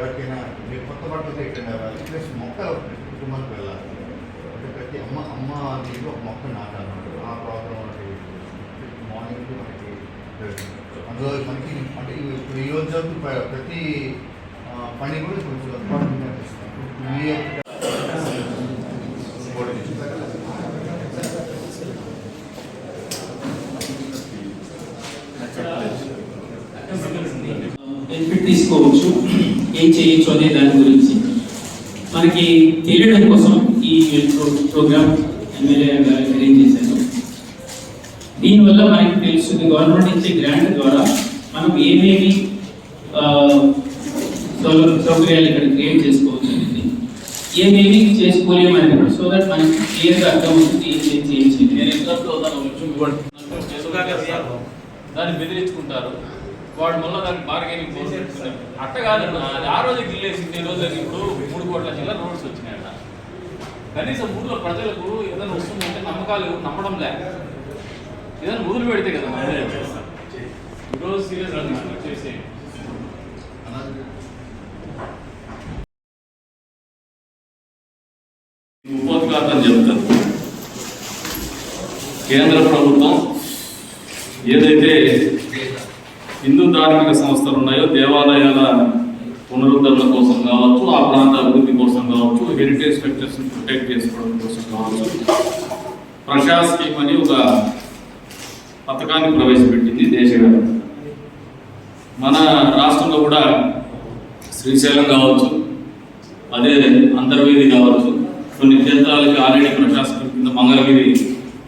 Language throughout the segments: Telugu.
ఎవరికైనా మీరు కొత్త బట్టలు ఎక్కడ వెళ్ళాలి ప్లస్ మొక్క కుటుంబానికి వెళ్ళాలి. అంటే ప్రతి అమ్మ అమ్మ దీంట్లో ఒక మొక్క నాటాలన్నమాట. ఆ ప్రాబ్లం మనకి మార్నింగ్ మనకి అందులో మనకి అంటే ఇప్పుడు ఈ రోజు ప్రతి పని కూడా కొంచెం చేయొచ్చు అనే దాని గురించి. మనకి తెలియడం కోసం ఈ ప్రో- ప్రోగ్రామ్ ఎమ్మెల్యే గారు అరేంజ్ చేశారు. దీనివల్ల మనకి తెలుస్తుంది గవర్నమెంట్ ఇచ్చే గ్రాంట్ ద్వారా మనం ఏమేమి సౌకర్యాలు ఇక్కడ క్రియేట్ చేసుకోవచ్చు అనేది. ఏమేమి చేసుకోలేమని సో దట్ మనకి క్లియర్గా అర్థం అవుతుంది ఏం చేసి ఏం చేయాలి నేను సార్ దాన్ని బెదిరించుకుంటారు. వాడు మళ్ళీ దానికి బార్గెనింగ్ చేసేస్తున్నారు అట్ట కాదన్నా అది ఆ రోజు గిల్లేసింది ఈ రోజు ఇప్పుడు మూడు కోట్ల చిల్లర రోడ్స్ వచ్చినాయట. కనీసం ఊర్లో ప్రజలకు ఏదైనా వస్తుందంటే నమ్మకాలు నమ్మడం లే. ఏదైనా మొదలు పెడితే కదా ఈరోజు సీరియస్ చేసే ఉపోద్ఘాతం చెప్తాను కేంద్ర ప్రభుత్వం ఏదైతే హిందూ ధార్మిక సంస్థలు ఉన్నాయో దేవాలయాల పునరుద్ధరణ కోసం కావచ్చు ఆ ప్రాంత అభివృద్ధి కోసం కావచ్చు హెరిటేజ్ స్ట్రక్చర్స్ ప్రొటెక్ట్ చేసుకోవడం కోసం కావచ్చు. ప్రజా స్కీమ్ అని ఒక పథకాన్ని ప్రవేశపెట్టింది దేశవ్యాప్తంగా. మన రాష్ట్రంలో కూడా శ్రీశైలం కావచ్చు అదే అంతర్వేది కావచ్చు కొన్ని క్షేత్రాలకి ఆల్రెడీ ప్రశాసనం కింద మంగళగిరి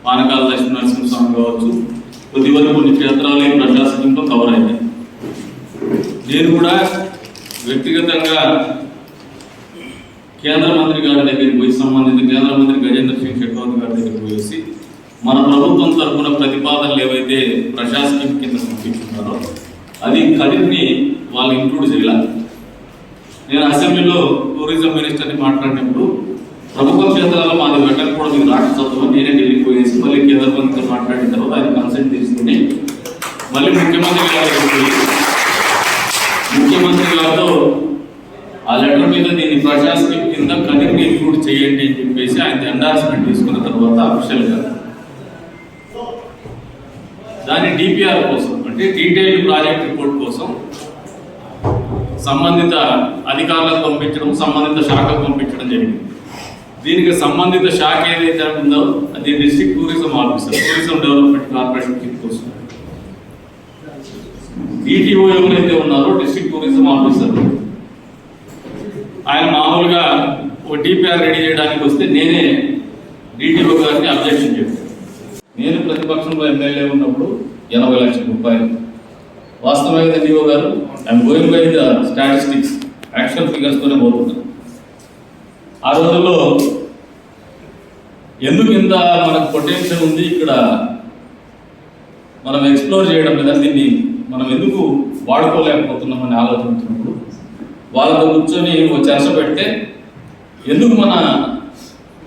పానకాల లక్ష్మీ నరసింహస్వామి కావచ్చు కొద్దివరకు కొన్ని క్షేత్రాలు ఈ కవర్ అయింది నేను కూడా వ్యక్తిగతంగా కేంద్ర మంత్రి గారి దగ్గరికి పోయి సంబంధిత కేంద్ర మంత్రి గజేంద్ర సింగ్ షెకావత్ గారి దగ్గరికి పోయేసి మన ప్రభుత్వం తరఫున ప్రతిపాదనలు ఏవైతే ప్రశాసనం కింద పంపించున్నారో అది కదిరిని వాళ్ళు ఇంక్లూడ్ చేయాలి. నేను అసెంబ్లీలో టూరిజం మినిస్టర్ని మాట్లాడినప్పుడు ప్రభుత్వ క్షేత్రాల్లో మాది వెళ్ళకూడదు మీకు రాష్ట్రం నేనే మళ్ళీ మాట్లాడిన తర్వాత ఆయన కన్సల్ట్ తీసుకుని మళ్ళీ ముఖ్యమంత్రి గారికి ముఖ్యమంత్రి గారితో ఆ లెటర్ మీద దీన్ని ప్రశాసనం కింద కదిరిని ఇంక్లూడ్ చేయండి అని చెప్పేసి ఆయన ఎండార్స్మెంట్ తీసుకున్న తర్వాత అఫీషియల్గా దాని డిపిఆర్ కోసం అంటే డీటెయిల్ ప్రాజెక్ట్ రిపోర్ట్ కోసం సంబంధిత అధికారులకు పంపించడం సంబంధిత శాఖకు పంపించడం జరిగింది. దీనికి సంబంధిత శాఖ ఏదైతే ఉందో అది district tourism officer tourism development corporation కింద కోసం డిటిఓ ఎవరైతే ఉన్నారో డిస్ట్రిక్ట్ టూరిజం ఆఫీసర్ ఆయన మామూలుగా ఒక డిపిఆర్ రెడీ చేయడానికి వస్తే నేనే డిటిఓ గారిని అబ్జెక్షన్ చెప్పాను నేను ప్రతిపక్షంలో ఎమ్మెల్యే ఉన్నప్పుడు ఎనభై లక్షల రూపాయలు. వాస్తవంగా డిఓ గారు I'm going by the statistics actual ఫిగర్స్తోనే పోతున్నాను. ఆ రోజుల్లో ఎందుకు ఇంత మనకు పొటెన్షియల్ ఉంది ఇక్కడ? మనం ఎక్స్ప్లోర్ చేయడం లేదా దీన్ని మనం ఎందుకు వాడుకోలేకపోతున్నాం అని ఆలోచించినప్పుడు వాళ్ళతో కూర్చొని చర్చ పెడితే ఎందుకు మన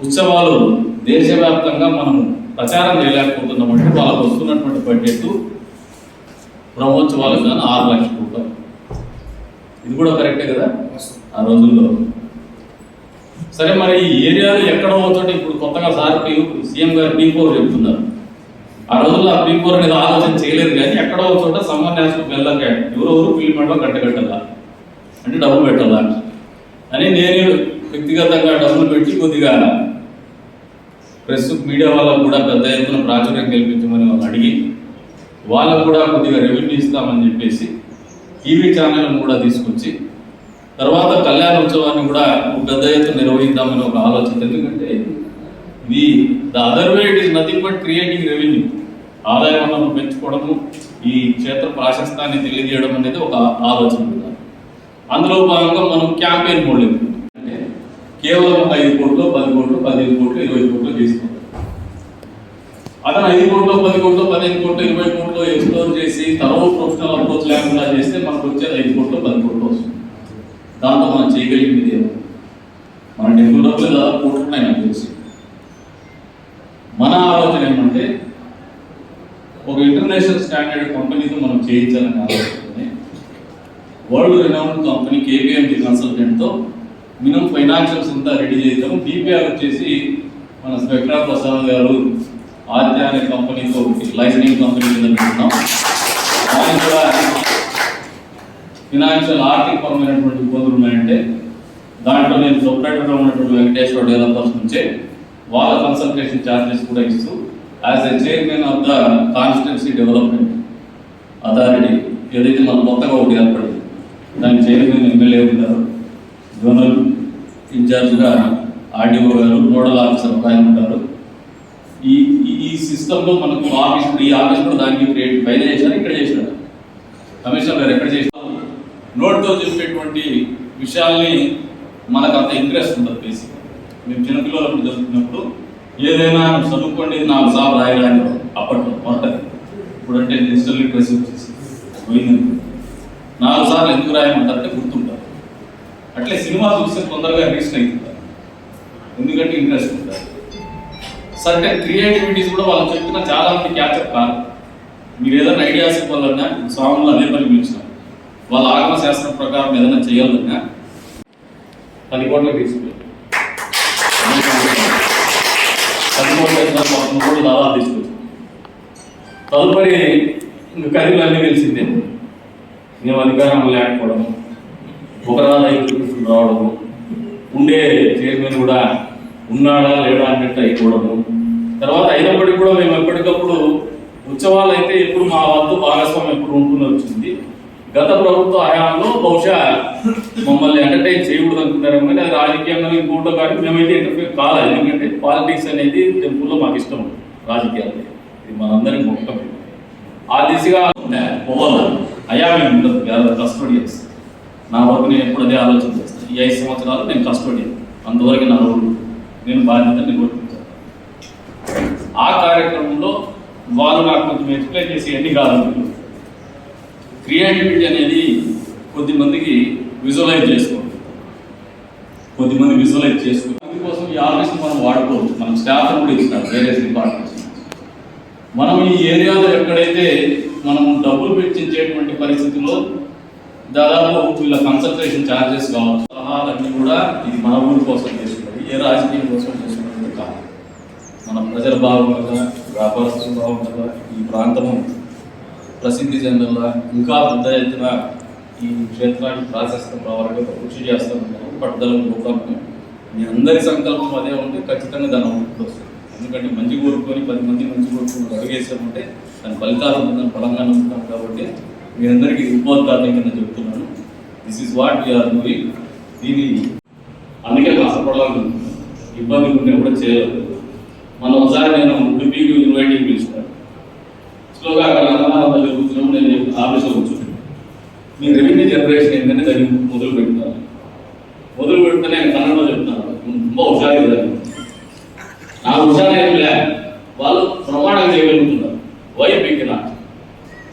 ఉత్సవాలు దేశవ్యాప్తంగా మనం ప్రచారం చేయలేకపోతున్నామంటే వాళ్ళకు వస్తున్నటువంటి బడ్జెట్ బ్రహ్మోత్సవాలకు కానీ ఆరు లక్షల రూపాయలు. ఇది కూడా కరెక్టే కదా? ఆ రోజుల్లో. సరే మరి ఈ ఏరియాలో ఎక్కడ పోతుంటే ఇప్పుడు కొత్తగా సార్ సీఎం గారు పీకోర్ చెప్తున్నారు. ఆ రోజుల్లో ఆ పీకోర్ అనేది ఆలోచన చేయలేదు కానీ ఎక్కడో చోట సమ్మర్ నేషనల్ బెల్లం క్యాట్ ఎవరెవరు ఫిల్మెంట్లో కట్టగట్టాలా అంటే డబ్బులు పెట్టాలా? అని నేను వ్యక్తిగతంగా డబ్బులు పెట్టి కొద్దిగా ప్రెస్ మీడియా వాళ్ళకు కూడా పెద్ద ఎత్తున ప్రాచుర్యం కల్పించమని వాళ్ళు అడిగి వాళ్ళకు కూడా కొద్దిగా రెవెన్యూ ఇస్తామని చెప్పేసి టీవీ ఛానల్ కూడా తీసుకొచ్చి తర్వాత కళ్యాణ ఉత్సవాన్ని కూడా పెద్ద ఎత్తున నిర్వహిద్దామని ఒక ఆలోచన. ఎందుకంటే ఇది the other way it is nothing but creating revenue. ఆదాయ వనరులను పెంచుకోవడము ఈ క్షేత్ర ప్రాశస్తాన్ని తెలియజేయడం అనేది ఒక ఆలోచన అందులో భాగంగా మనం క్యాంపెయిన్ మోడల్ అంటే కేవలం ఐదు కోట్లు పది కోట్లు పదిహేను కోట్లు ఇరవై కోట్లు చేసుకుంటాం అతను ఐదు కోట్లు పది కోట్లు పదిహేను కోట్లు ఇరవై కోట్లు ఎక్స్ప్లోర్ చేసి తర్వాత ప్రొఫెషనల్ అప్రోచ్ లేకుండా చేస్తే మనకు వచ్చేది ఐదు కోట్లు పది కోట్లు. దాంతో మనం చేయగలిగింది ఏమో? మన డెవలప్లో దాదాపు కోట్లున్నాయి నాకు తెలిసి. మన ఆలోచన ఏమంటే ఒక ఇంటర్నేషనల్ స్టాండర్డ్ కంపెనీతో మనం చేయించాలని ఆలోచన వరల్డ్ రినౌండ్ కంపెనీ కేపీఎంజీ కన్సల్టెంట్తో మినిమం ఫైనాన్షియల్స్ అంతా రెడీ చేద్దాం. బీపీఆర్ వచ్చేసి మన స్పెక్ట్రా ప్రసాద్ గారు ఆద్య అనే కంపెనీతో లైసెనింగ్ కంపెనీ కింద పెట్టుకున్నాం ఆయన కూడా ఫినాన్షియల్ ఆర్థిక పరమైనటువంటి ఇబ్బందులు ఉన్నాయంటే దాంట్లో నేను సొపరేటర్గా ఉన్నటువంటి వెంకటేశ్వర డెవలపర్స్ నుంచే వాళ్ళ కన్సల్టేషన్ ఛార్జెస్ కూడా ఇస్తూ as a chairman of the constituency development authority ఏదైతే మన కొత్తగా ఒకటి ఏర్పడింది దాని చైర్మన్ ఎమ్మెల్యే ఉంటారు జోనల్ ఇన్ఛార్జ్గా ఆర్డీఓ గారు నోడల్ ఆఫీసర్ ఒక ఆయన ఉంటారు ఈ ఈ- ఈ సిస్టంలో మనకు ఆఫీస్ ఈ ఆఫీస్ కూడా దానికి క్రియేట్ పైన చేశారు ఇక్కడ చేశారు కమిషనర్ గారు ఎక్కడ చేసినా నోటితో చెప్పేటువంటి విషయాల్ని మనకు అంత ఇంట్రెస్ట్ ఉండదు బేసిక్. మేము చిన్నపిల్లలప్పుడు చదువుకున్నప్పుడు ఏదైనా చదువుకోండి నాకు సాబ్ రాయరాని అప్పట్లో మొదట. ఇప్పుడంటే డిజిటల్ లిటరసీ వచ్చేసి పోయింది. నాలుగు సార్లు ఎందుకు రాయమంటారంటే గుర్తుంటారు అట్లే సినిమా చూస్తే తొందరగా రీచ్ అవుతుంటారు ఎందుకంటే ఇంట్రెస్ట్ ఉంటారు సర్టెన్ క్రియేటివిటీస్ కూడా వాళ్ళు చెప్పిన చాలా మంది క్యాచప్ కాదు. మీరు ఏదైనా ఐడియాస్ ఇవ్వాలన్నా స్వాములు అదే పని వాళ్ళ ఆగమ శాస్త్రం ప్రకారం ఏదైనా చేయాలన్నా పది కోట్ల తీసుకుని. పది కోట్ల కోట్లు దాదాపు తీసుకొచ్చి తదుపరి ఇంక ఖరీదులు అన్నీ తెలిసిందే. మేము అధికారం లేకపోవడం ఒకరాలు ఐదు రావడము ఉండే చైర్మన్ కూడా ఉన్నాడా లేడా అన్నట్టు అయిపోవడము. తర్వాత అయినప్పటికీ కూడా మేము ఎప్పటికప్పుడు ఉత్సవాలు అయితే ఎప్పుడు మా వద్ద భాగస్వామ్యం ఎప్పుడు ఉంటూనే వచ్చింది. గత ప్రభుత్వ హయాంలో బహుశా మమ్మల్ని ఎంటర్టైన్ చేయకూడదు అనుకుంటారేమో కానీ అది రాజకీయంగా ఇంకోటో కానీ మేమైతే ఎంటర్ఫేర్ కాలేదు ఎందుకంటే పాలిటిక్స్ అనేది టెంపుల్లో మాకు ఇష్టం రాజకీయాలు ఇది మనందరికి మొత్తం. ఆ దిశగా పోవాలి. అయా మేము ఉండదు. కస్టోడియన్స్ నా వరకు నేను ఎప్పుడు అదే ఆలోచన చేస్తాను. ఈ ఐదు సంవత్సరాలు నేను కస్టోడియన్ అంతవరకు నా రోజు నేను బాధ్యత నిర్వర్తించాను ఆ కార్యక్రమంలో వాళ్ళు నాకు కొంచెం ఎక్స్ప్లెయిన్ చేసి ఎన్ని కాదు. క్రియేటివిటీ అనేది కొద్దిమందికి విజువలైజ్ చేసుకోండి కొద్దిమంది విజువలైజ్ చేసుకోండి అందుకోసం ఈ ఆఫీస్ మనం వాడుకోవచ్చు. మనం స్టాఫ్ కూడా ఇస్తారు వేరే డిపార్ట్మెంట్స్. మనం ఈ ఏరియాలో ఎక్కడైతే మనం డబ్బులు వెచ్చించేటువంటి పరిస్థితుల్లో దాదాపు వీళ్ళ కన్సల్టేషన్ ఛార్జెస్ కావచ్చు సలహాలన్నీ కూడా ఇది మన ఊరి కోసం చేసుకున్నది ఏ రాజకీయం కోసం చేసుకున్నది కాదు. మన ప్రజల బాగుండగా వ్యాపారస్తులు బాగుండగా ఈ ప్రాంతము ప్రసిద్ధి చెందాలా ఇంకా పెద్ద ఎత్తున ఈ క్షేత్రానికి ప్రాశస్తం రావాలంటే కృషి చేస్తూ ఉంటాము పట్టుదల రూపంలో మీ అందరి సంకల్పం అదే ఉంటే ఖచ్చితంగా దాని అవుట్పుట్ వస్తుంది ఎందుకంటే మంచి కోరుకొని పది మంది మంచి కోరుకొని అడిగేసామంటే దాని ఫలితాలు ఉంటుందని బలంగా నమ్ముతాం కాబట్టి మీ అందరికీ ఉపోద్ఘాతం కింద చెప్తున్నాను this is what we're doing దీని అందుకే కష్టపడాలనుకుంటున్నాను ఇబ్బంది ఉంటే కూడా చేయలేదు. మనం ఒకసారి నేను ఉడిపి ఇన్వైటింగ్ పిలుస్తాను. స్లోగా అక్కడ అన్నదానం దగ్గర కూర్చున్నాము నేను చెప్పి ఆఫీస్లో కూర్చున్నాను మీ రెవెన్యూ జనరేషన్ ఏంటంటే దాన్ని మొదలు పెడతాను మొదలు పెడితే నేను కన్నడలో చెప్తాను ரொம்ப హుషారు కదా నా హుషారు ఏం లే వాళ్ళు ప్రమాణం చేయగలుగుతున్నారు వై పిక్కిన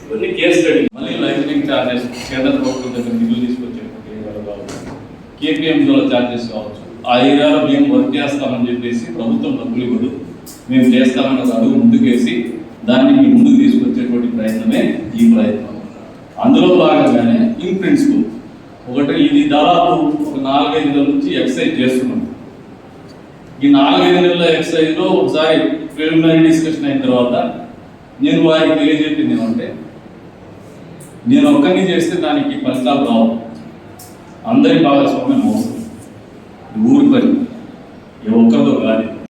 ఇవన్నీ కేస్ స్టడీ మళ్ళీ లైసెన్సింగ్ ఛార్జెస్ కేంద్ర ప్రభుత్వం దగ్గర నిధులు తీసుకొచ్చేటువంటి ఏరియాలు కావచ్చు కేపీఎంలో ఛార్జెస్ కావచ్చు ఆ ఏరియాలో మేము వర్క్ చేస్తామని చెప్పేసి ప్రభుత్వం డబ్బులు ఇవ్వదు మేము చేస్తామని ఒక అడుగు ముందుకేసి దాన్ని మీ ముందుకు తీసుకొచ్చేటువంటి ప్రయత్నమే ఈ ప్రయత్నం. అందులో భాగంగానే ఇన్ ప్రిన్సిపల్ ఒకటి ఇది దాదాపు ఒక నాలుగైదు నెలల నుంచి ఎక్సర్సైజ్ చేస్తున్నాం. ఈ నాలుగైదు నెలల ఎక్సర్సైజ్లో ఒకసారి ప్రిలిమినరీ డిస్కషన్ అయిన తర్వాత నేను వారికి తెలియజెప్పింది ఏమంటే నేను ఒక్కరిని చేస్తే దానికి ఫలితాలు రావు. అందరి భాగస్వామ్యం అవసరం ఊరి పని. ఏ ఒక్కరితో కాదు.